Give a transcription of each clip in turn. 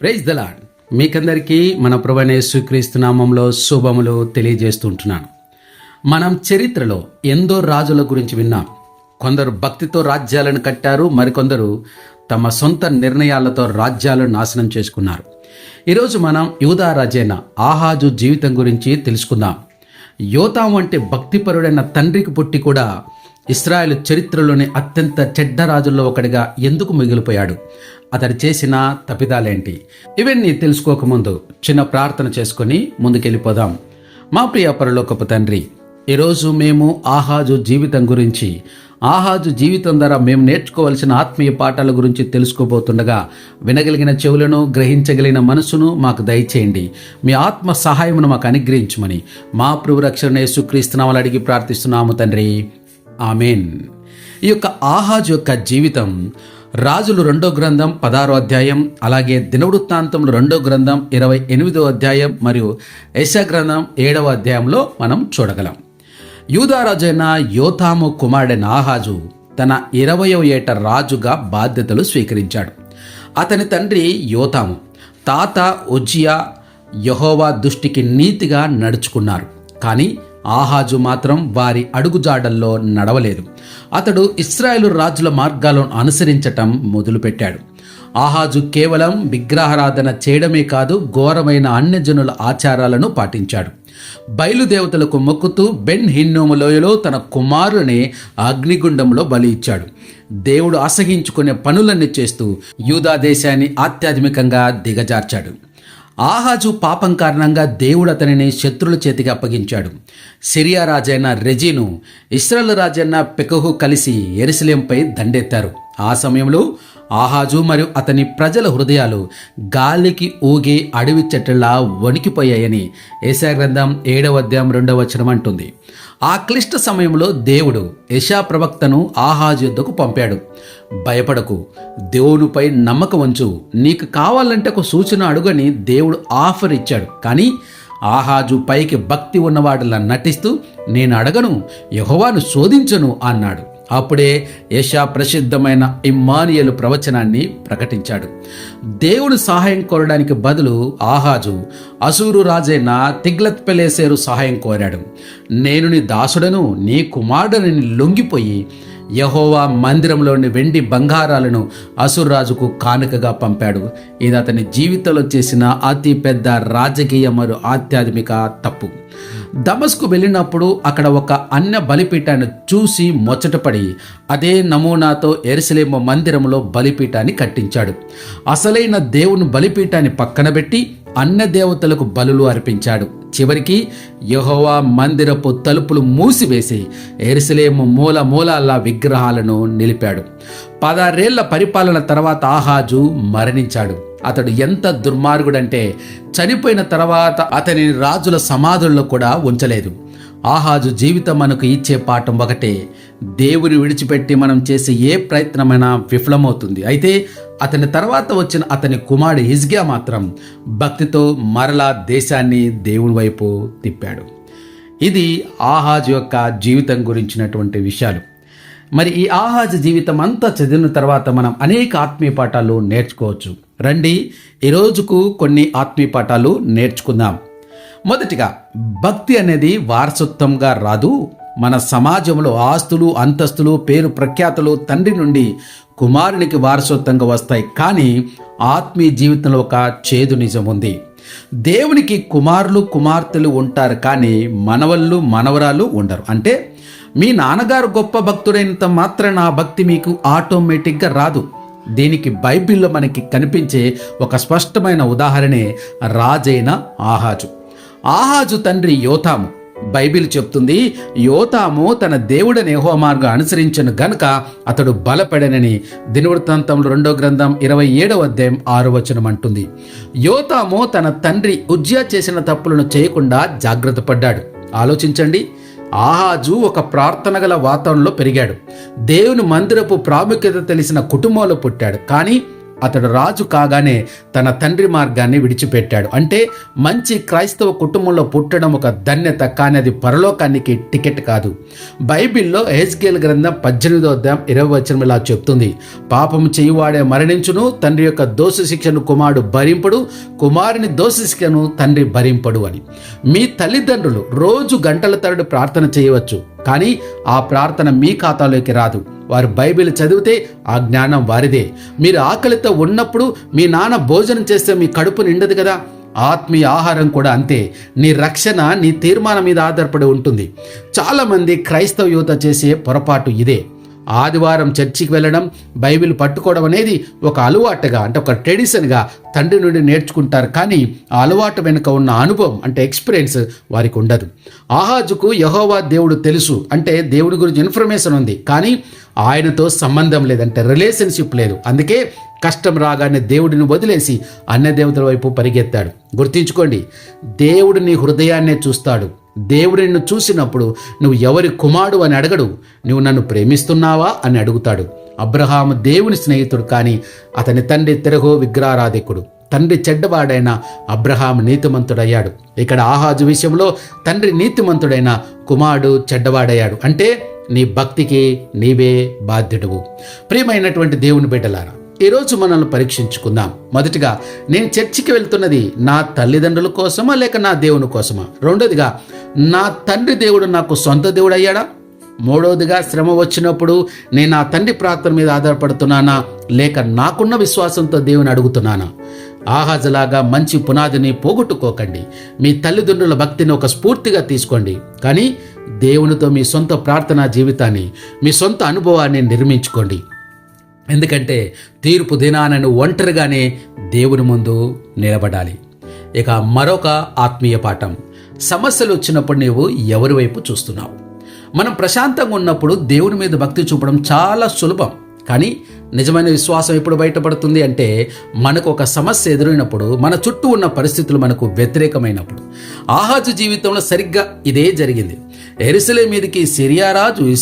Praise the Lord మీకందరికీ మన ప్రభువైన యేసుక్రీస్తు నామంలో శుభములు తెలియజేస్తుంటున్నాను. మనం చరిత్రలో ఎందో రాజుల గురించి విన్నాం. కొందరు భక్తితో రాజ్యాలను కట్టారు మరికొందరు తమ సొంత నిర్ణయాలతో రాజ్యాలను నాశనం చేసుకున్నారు. ఈరోజు మనం యూదా రాజైన ఆహాజు జీవితం గురించి తెలుసుకుందాం. యోతాం వంటి భక్తిపరుడైన తండ్రికి పుట్టి కూడా ఇస్రాయేల్ చరిత్రలోని అత్యంత చెడ్డ రాజుల్లో ఒకడిగా ఎందుకు మిగిలిపోయాడు? అతడు చేసిన తప్పిదాలేంటి? ఇవన్నీ తెలుసుకోకముందు చిన్న ప్రార్థన చేసుకొని ముందుకెళ్ళిపోదాం. మా ప్రియ పరలోకపు తండ్రి ఈరోజు మేము ఆహాజు జీవితం గురించి ఆహాజు జీవితం ద్వారా మేము నేర్చుకోవలసిన ఆత్మీయ పాఠాల గురించి తెలుసుకోబోతుండగా వినగలిగిన చెవులను గ్రహించగలిగిన మనసును మాకు దయచేయండి. మీ ఆత్మ సహాయమును మాకు అనుగ్రహించమని మా ప్రభు రక్షణ యేసుక్రీస్తునామలు అడిగి ప్రార్థిస్తున్నాము తండ్రి. ఆమెన్. ఈ యొక్క ఆహాజు యొక్క జీవితం రాజులు రెండో గ్రంథం పదారో అధ్యాయం అలాగే దినవృత్తాంతములు రెండో గ్రంథం ఇరవై ఎనిమిదో అధ్యాయం మరియు యశ గ్రంథం ఏడవ అధ్యాయంలో మనం చూడగలం. యూదారాజైన యోతాము కుమారుడైన ఆహాజు తన ఇరవయో ఏట రాజుగా బాధ్యతలు స్వీకరించాడు. అతని తండ్రి యోతాము తాత ఉజ్జియా యహోవా దృష్టికి నీతిగా నడుచుకున్నారు. కానీ ఆహాజు మాత్రం వారి అడుగుజాడల్లో నడవలేదు. అతడు ఇస్రాయేలు రాజుల మార్గాలను అనుసరించటం మొదలుపెట్టాడు. ఆహాజు కేవలం విగ్రహారాధన చేయడమే కాదు ఘోరమైన అన్యజనుల ఆచారాలను పాటించాడు. బయలుదేవతలకు మొక్కుతూ బెన్ హిన్నోము లోయలో తన కుమారుని అగ్నిగుండంలో బలి ఇచ్చాడు. దేవుడు అసహించుకునే పనులన్నీ చేస్తూ యూదా దేశాన్ని ఆధ్యాత్మికంగా దిగజార్చాడు. ఆహాజు పాపం కారణంగా దేవుడు అతనిని శత్రుల చేతికి అప్పగించాడు. సిరియా రాజైన రెజీను ఇస్రాయల్ రాజైన పెకహు కలిసి ఎరుసలేంపై దండెత్తారు. ఆ సమయంలో ఆహాజు మరియు అతని ప్రజల హృదయాలు గాలికి ఊగే అడవి చెట్లలా వణికిపోయాయని ఏసా గ్రంథం ఏడవ అధ్యాయం రెండవ వచనం అంటుంది. ఆ క్లిష్ట సమయంలో దేవుడు యశా ప్రవక్తను ఆహాజు యుద్ధకు పంపాడు. భయపడకు దేవునిపై నమ్మకం ఉంచు. నీకు కావాలంటే ఒక సూచన అడుగని దేవుడు ఆఫర్ ఇచ్చాడు. కానీ ఆహాజు పైకి భక్తి ఉన్నవాడిలా నటిస్తూ నేను అడగను యహోవాను శోధించను అన్నాడు. అప్పుడే యశా ప్రసిద్ధమైన ఇమ్మానియలు ప్రవచనాన్ని ప్రకటించాడు. దేవుడు సహాయం కోరడానికి బదులు ఆహాజు అసూరు రాజైన తిగ్లత్ పెలేసేరు సహాయం కోరాడు. నేను నీ దాసుడను నీ కుమారుడని లొంగిపోయి యహోవా మందిరంలోని వెండి బంగారాలను అసుర్రాజుకు కానుకగా పంపాడు. ఇది అతని జీవితంలో చేసిన అతి పెద్ద రాజకీయ మరియు ఆధ్యాత్మిక తప్పు. దమస్కు వెళ్ళినప్పుడు అక్కడ ఒక అన్య బలిపీఠాన్ని చూసి మొచ్చటపడి అదే నమూనాతో ఎరుసలేమ మందిరంలో బలిపీఠాన్ని కట్టించాడు. అసలైన దేవుని బలిపీఠాన్ని పక్కన పెట్టి అన్న దేవతలకు బలులు అర్పించాడు. చివరికి యహోవా మందిరపు తలుపులు మూసివేసి ఎరుసలేము మూల మూలాల్లా విగ్రహాలను నిలిపాడు. పదారేళ్ళ పరిపాలన తర్వాత ఆహాజు మరణించాడు. అతడు ఎంత దుర్మార్గుడంటే చనిపోయిన తర్వాత అతని రాజుల సమాధుల్లో కూడా ఉంచలేదు. ఆహాజు జీవితం మనకు ఇచ్చే పాఠం ఒకటే. దేవుని విడిచిపెట్టి మనం చేసే ఏ ప్రయత్నమైనా విఫలమవుతుంది. అయితే అతని తర్వాత వచ్చిన అతని కుమారుడు హిజ్గా మాత్రం భక్తితో మరలా దేశాన్ని దేవుని వైపు తిప్పాడు. ఇది ఆహాజ్ యొక్క జీవితం గురించినటువంటి విషయాలు. మరి ఈ ఆహాజ్ జీవితం అంతా చదివిన తర్వాత మనం అనేక ఆత్మీయ పాఠాలు నేర్చుకోవచ్చు. రండి ఈ రోజుకు కొన్ని ఆత్మీయ పాఠాలు నేర్చుకుందాం. మొదటిగా భక్తి అనేది వారసత్వంగా రాదు. మన సమాజంలో ఆస్తులు అంతస్తులు పేరు ప్రఖ్యాతులు తండ్రి నుండి కుమారునికి వారసత్వంగా వస్తాయి. కానీ ఆత్మీయ జీవితంలో ఒక చేదు నిజం ఉంది. దేవునికి కుమారులు కుమార్తెలు ఉంటారు. కానీ మనవళ్ళు మనవరాలు ఉండరు. అంటే మీ నాన్నగారు గొప్ప భక్తుడైనంత మాత్రాన ఆ భక్తి మీకు ఆటోమేటిక్గా రాదు. దీనికి బైబిల్లో మనకి కనిపించే ఒక స్పష్టమైన ఉదాహరణే రాజైన ఆహాజు. ఆహాజు తండ్రి యోతాము. బైబిల్ చెప్తుంది యోతాము తన దేవుడని హోమార్గం అనుసరించను గనుక అతడు బలపడనని దినవృత్తాంతంలో రెండో గ్రంథం ఇరవై ఏడవ అధ్యాయం ఆరు వచనం అంటుంది. యోతాము తన తండ్రి ఉజ్జా చేసిన తప్పులను చేయకుండా జాగ్రత్త పడ్డాడు. ఆలోచించండి ఆహాజు ఒక ప్రార్థన గల వాతావరణంలో పెరిగాడు. దేవుని మందిరపు ప్రాముఖ్యత తెలిసిన కుటుంబంలో పుట్టాడు. కానీ అతడు రాజు కాగానే తన తండ్రి మార్గాన్ని విడిచిపెట్టాడు. అంటే మంచి క్రైస్తవ కుటుంబంలో పుట్టడం ఒక ధన్యత కానీ అది పరలోకానికి టికెట్ కాదు. బైబిల్లో హెచ్కేల్ గ్రంథం పద్దెనిమిదో అధ్యాయం ఇరవై వచనం ఇలా చెప్తుంది. పాపం చేయువాడే మరణించును తండ్రి యొక్క దోష శిక్షను కుమారుడు భరింపడు కుమారుని దోష శిక్షను తండ్రి భరింపడు అని. మీ తల్లిదండ్రులు రోజు గంటల తరడు ప్రార్థన చేయవచ్చు. కానీ ఆ ప్రార్థన మీ ఖాతాలోకి రాదు. వారు బైబిల్ చదివితే ఆ జ్ఞానం వారిదే. మీరు ఆకలితో ఉన్నప్పుడు మీ నాన్న భోజనం చేస్తే మీ కడుపు నిండదు కదా? ఆత్మీయ ఆహారం కూడా అంతే. నీ రక్షణ నీ తీర్మానం మీద ఆధారపడి ఉంటుంది. చాలామంది క్రైస్తవ యువత చేసే పొరపాటు ఇదే. ఆదివారం చర్చికి వెళ్ళడం బైబిల్ పట్టుకోవడం అనేది ఒక అలవాటుగా అంటే ఒక ట్రెడిషన్గా తండ్రి నుండి నేర్చుకుంటారు. కానీ ఆ అలవాటు వెనుక ఉన్న అనుభవం అంటే ఎక్స్పీరియన్స్ వారికి ఉండదు. ఆహాజుకు యహోవా దేవుడు తెలుసు అంటే దేవుడి గురించి ఇన్ఫర్మేషన్ ఉంది. కానీ ఆయనతో సంబంధం లేదంటే రిలేషన్షిప్ లేదు. అందుకే కష్టం రాగానే దేవుడిని వదిలేసి అన్య దేవతల వైపు పరిగెత్తాడు. గుర్తించుకోండి దేవుడు నీ హృదయాన్నే చూస్తాడు. దేవుడు నిన్ను చూసినప్పుడు నువ్వు ఎవరి కుమారుడు అని అడగడు. నువ్వు నన్ను ప్రేమిస్తున్నావా అని అడుగుతాడు. అబ్రహాము దేవుని స్నేహితుడు కానీ అతని తండ్రి తెరహో విగ్రహారాధికుడు. తండ్రి చెడ్డవాడైన అబ్రహాం నీతిమంతుడయ్యాడు. ఇక్కడ ఆహాజు విషయంలో తండ్రి నీతిమంతుడైన కుమారుడు చెడ్డవాడయ్యాడు. అంటే నీ భక్తికి నీవే బాధ్యుడువు. ప్రియమైనటువంటి దేవుని బిడ్డలారా ఈరోజు మనల్ని పరీక్షించుకుందాం. మొదటిగా నేను చర్చికి వెళ్తున్నది నా తల్లిదండ్రుల కోసమా లేక నా దేవుని కోసమా? రెండోదిగా నా తండ్రి దేవుడు నాకు సొంత దేవుడు అయ్యాడా మూడవదిగా శ్రమ వచ్చినప్పుడు నేను నా తండ్రి ప్రార్థన మీద ఆధారపడుతున్నానా లేక నాకున్న విశ్వాసంతో దేవుని అడుగుతున్నానా? ఆహాజలాగా మంచి పునాదిని పోగొట్టుకోకండి. మీ తల్లిదండ్రుల భక్తిని ఒక స్ఫూర్తిగా తీసుకోండి. కానీ దేవునితో మీ సొంత ప్రార్థనా జీవితాన్ని మీ సొంత అనుభవాన్ని నిర్మించుకోండి. ఎందుకంటే తీర్పు దినానను ఒంటరిగానే దేవుని ముందు నిలబడాలి. ఇక మరొక ఆత్మీయ పాఠం. సమస్యలు వచ్చినప్పుడు నీవు ఎవరి వైపు చూస్తున్నావు? మనం ప్రశాంతంగా ఉన్నప్పుడు దేవుని మీద భక్తి చూపడం చాలా సులభం. కానీ నిజమైన విశ్వాసం ఎప్పుడు బయటపడుతుంది అంటే మనకు ఒక సమస్య ఎదురైనప్పుడు మన చుట్టూ ఉన్న పరిస్థితులు మనకు వ్యతిరేకమైనప్పుడు. ఆహాజు జీవితంలో సరిగ్గా ఇదే జరిగింది. ఎరిసలే మీదకి సిరియా రాజు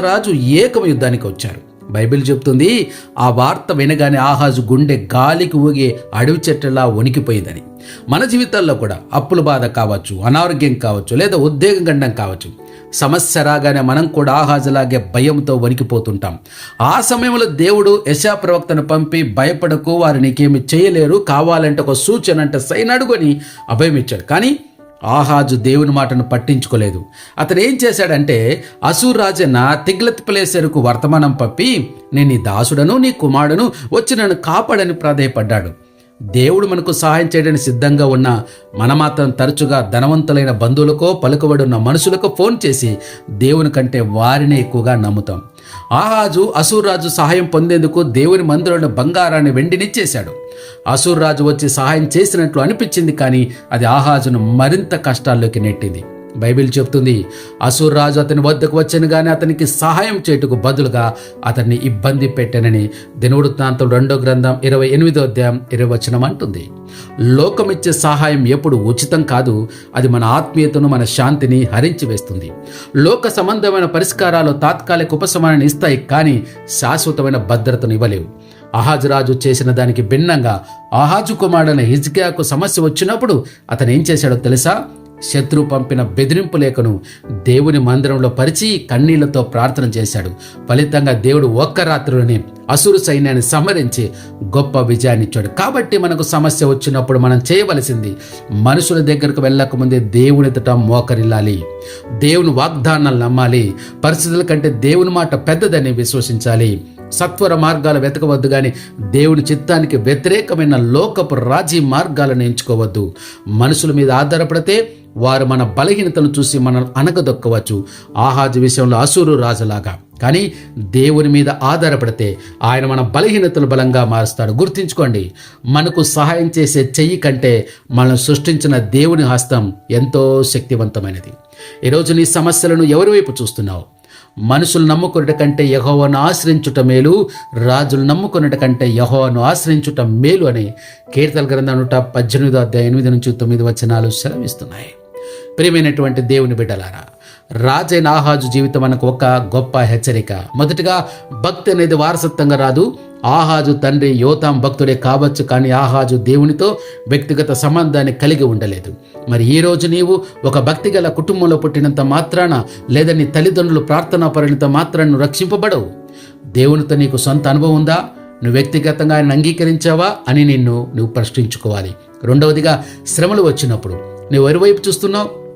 రాజు ఏకం యుద్ధానికి వచ్చారు. బైబిల్ చెప్తుంది ఆ వార్త వినగానే ఆహాజు గుండె గాలికి ఊగే అడవి చెట్టులా వణికిపోయిందని. మన జీవితాల్లో కూడా అప్పుల బాధ కావచ్చు అనారోగ్యం కావచ్చు లేదా ఉద్వేగం గండం కావచ్చు. సమస్య రాగానే మనం కూడా ఆహాజులాగే భయంతో వణికిపోతుంటాం. ఆ సమయంలో దేవుడు యశా ప్రవక్తను పంపి భయపడకు వారు నీకేమి చేయలేరు కావాలంటే ఒక సూచన అంటే సైన్ అడుగుని అభయం ఇచ్చాడు కానీ ఆహాజు దేవుని మాటను పట్టించుకోలేదు. అతను ఏం చేశాడంటే అసూరాజన్న తిగ్లత్ ప్లేసరుకు వర్తమానం పప్పి నేను నీ దాసుడను నీ కుమారుడును వచ్చి నన్ను కాపాడని ప్రాధేయపడ్డాడు. దేవుడు మనకు సహాయం చేయడానికి సిద్ధంగా ఉన్న మన మాత్రం తరచుగా ధనవంతులైన బంధువులకో పలుకబడున్న మనుషులకు ఫోన్ చేసి దేవుని కంటే వారినే ఎక్కువగా నమ్ముతాం. ఆహాజు అసూర్రాజు సహాయం పొందేందుకు దేవుని మందిరంలో బంగారాన్ని వెండినిచ్చేశాడు. అసూర్రాజు వచ్చి సహాయం చేసినట్లు అనిపించింది కానీ అది ఆహాజును మరింత కష్టాల్లోకి నెట్టింది. బైబిల్ చెప్తుంది అసూర్రాజు అతని వద్దకు వచ్చాను కానీ అతనికి సహాయం చేయుటకు బదులుగా అతన్ని ఇబ్బంది పెట్టానని దినవృత్తాంతం రెండో గ్రంథం ఇరవై ఎనిమిదో అధ్యాయం ఇరవచనం అంటుంది. లోకమిచ్చే సహాయం ఎప్పుడు ఉచితం కాదు అది మన ఆత్మీయతను మన శాంతిని హరించి వేస్తుంది. లోక సంబంధమైన పరిష్కారాలు తాత్కాలిక ఉపశమనాన్ని ఇస్తాయి కానీ శాశ్వతమైన భద్రతను ఇవ్వలేవు. అహాజ్ రాజు చేసిన దానికి భిన్నంగా ఆహాజు కుమారుడైన హిజ్కియాకు సమస్య వచ్చినప్పుడు అతను ఏం చేశాడో తెలుసా? శత్రువు పంపిన బెదిరింపు లేఖను దేవుని మందిరంలో పరిచి కన్నీళ్ళతో ప్రార్థన చేశాడు. ఫలితంగా దేవుడు ఒక్క రాత్రిలోనే అసురు సైన్యాన్ని సంహరించి గొప్ప విజయాన్ని ఇచ్చాడు. కాబట్టి మనకు సమస్య వచ్చినప్పుడు మనం చేయవలసింది మనుషుల దగ్గరకు వెళ్ళకముందే దేవుని ఎదుట మోకరిల్లాలి. దేవుని వాగ్దానాలు నమ్మాలి. పరిస్థితుల కంటే దేవుని మాట పెద్దదని విశ్వసించాలి. సత్వర మార్గాలు వెతకవద్దు కానీ దేవుని చిత్తానికి వ్యతిరేకమైన లోకపు రాజీ మార్గాలను ఎంచుకోవద్దు. మనుషుల మీద ఆధారపడితే వారు మన బలహీనతను చూసి మనం అనగదొక్కవచ్చు ఆహాజు విషయంలో అసూరు రాజులాగా. కానీ దేవుని మీద ఆధారపడితే ఆయన మన బలహీనతలు బలంగా మారుస్తాడు. గుర్తుంచుకోండి మనకు సహాయం చేసే చెయ్యి కంటే మనం సృష్టించిన దేవుని హస్తం ఎంతో శక్తివంతమైనది. ఈరోజు నీ సమస్యలను ఎవరి వైపు చూస్తున్నావు? మనుషులు నమ్ముకున్నట కంటే యహోవను ఆశ్రయించుట మేలు రాజులు నమ్ముకున్నట కంటే యహోవను ఆశ్రయించుట మేలు అని కీర్తన గ్రంథం నూట పద్దెనిమిదో అధ్యాయ ఎనిమిది నుంచి తొమ్మిది వచనాలు సెలవిస్తున్నాయి. ప్రియమైనటువంటి దేవుని బిడ్డలారా రాజైన ఆహాజు జీవితం మనకు ఒక గొప్ప హెచ్చరిక. మొదటిగా భక్తి అనేది వారసత్వంగా రాదు. ఆహాజు తండ్రి యోతాం భక్తుడే కావచ్చు కానీ ఆహాజు దేవునితో వ్యక్తిగత సంబంధాన్ని కలిగి ఉండలేదు. మరి ఈ రోజు నీవు ఒక భక్తి గల కుటుంబంలో పుట్టినంత మాత్రాన లేదా నీ తల్లిదండ్రులు ప్రార్థనా పరిణిత మాత్రాన్ని రక్షింపబడవు. దేవునితో నీకు సొంత అనుభవం ఉందా? నువ్వు వ్యక్తిగతంగా ఆయన అంగీకరించావా అని నిన్ను నువ్వు ప్రశ్నించుకోవాలి. రెండవదిగా శ్రమలు వచ్చినప్పుడు. నువ్వు ఎరువైపు చూస్తున్నావు?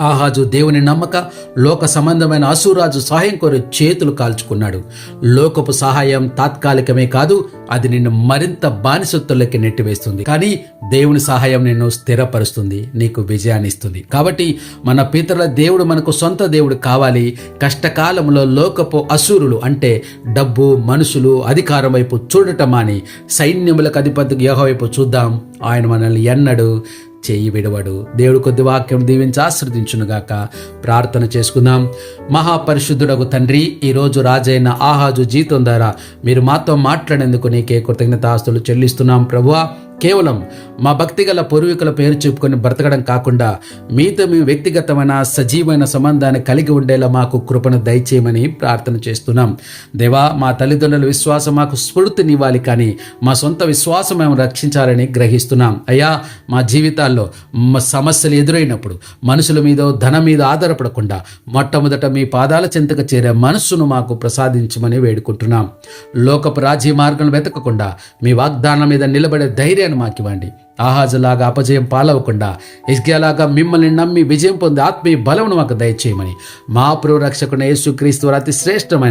ఆహాజు దేవుని నమ్మక లోక సంబంధమైన అసురాజు సహాయం కోరి చేతులు కాల్చుకున్నాడు. లోకపు సహాయం తాత్కాలికమే కాదు అది నిన్ను మరింత బానిసత్తులకి నెట్టివేస్తుంది. కానీ దేవుని సహాయం నిన్ను స్థిరపరుస్తుంది నీకు విజయాన్ని ఇస్తుంది. కాబట్టి మన పితరుల దేవుడు మనకు సొంత దేవుడు కావాలి. కష్టకాలంలో లోకపు అసురులు అంటే డబ్బు మనుషులు అధికారం వైపు చూడటం అని సైన్యములకు అధిపతికి యోహ వైపు చూద్దాం. ఆయన మనల్ని ఎన్నడు చేయి విడవడు. దేవుడు కొద్ది వాక్యం దీవించి ఆశ్రదించునుగాక ప్రార్థన చేసుకుందాం. మహాపరిశుద్ధుడకు తండ్రి ఈరోజు రాజైన ఆహాజు జీతం ద్వారా మీరు మాతో మాట్లాడేందుకు నీకే కృతజ్ఞతాస్తులు చెల్లిస్తున్నాం ప్రభువా. కేవలం మా భక్తి గల పూర్వీకుల పేరు చెప్పుకొని బ్రతకడం కాకుండా మీతో మేము వ్యక్తిగతమైన సజీవమైన సంబంధాన్ని కలిగి ఉండేలా మాకు కృపను దయచేయమని ప్రార్థన చేస్తున్నాం. దేవా మా తల్లిదండ్రుల విశ్వాసం మాకు స్ఫూర్తినివ్వాలి కానీ మా సొంత విశ్వాసం మేము రక్షించాలని గ్రహిస్తున్నాం. అయ్యా మా జీవితాల్లో మ- సమస్యలు ఎదురైనప్పుడు మనుషుల మీద ధనం మీద ఆధారపడకుండా మొట్టమొదట మీ పాదాల చింతక చేరే మనస్సును మాకు ప్రసాదించమని వేడుకుంటున్నాం. లోకపు రాజీ మార్గం వెతకకుండా మీ వాగ్దానం మీద నిలబడే ధైర్యాన్ని మాకివ్వండి. ఆహాజులాగా అపజయం పాలవకుండా ఇస్కియాలాగా మిమ్మల్ని నమ్మి విజయం పొంది ఆత్మీయ బలమును మాకు దయచేయమని మా ప్రోరక్షకుని యేసుక్రీస్తు వారి అతి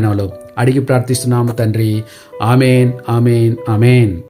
వాళ్ళు అడిగి ప్రార్థిస్తున్నాము తండ్రి. Amen amen amen.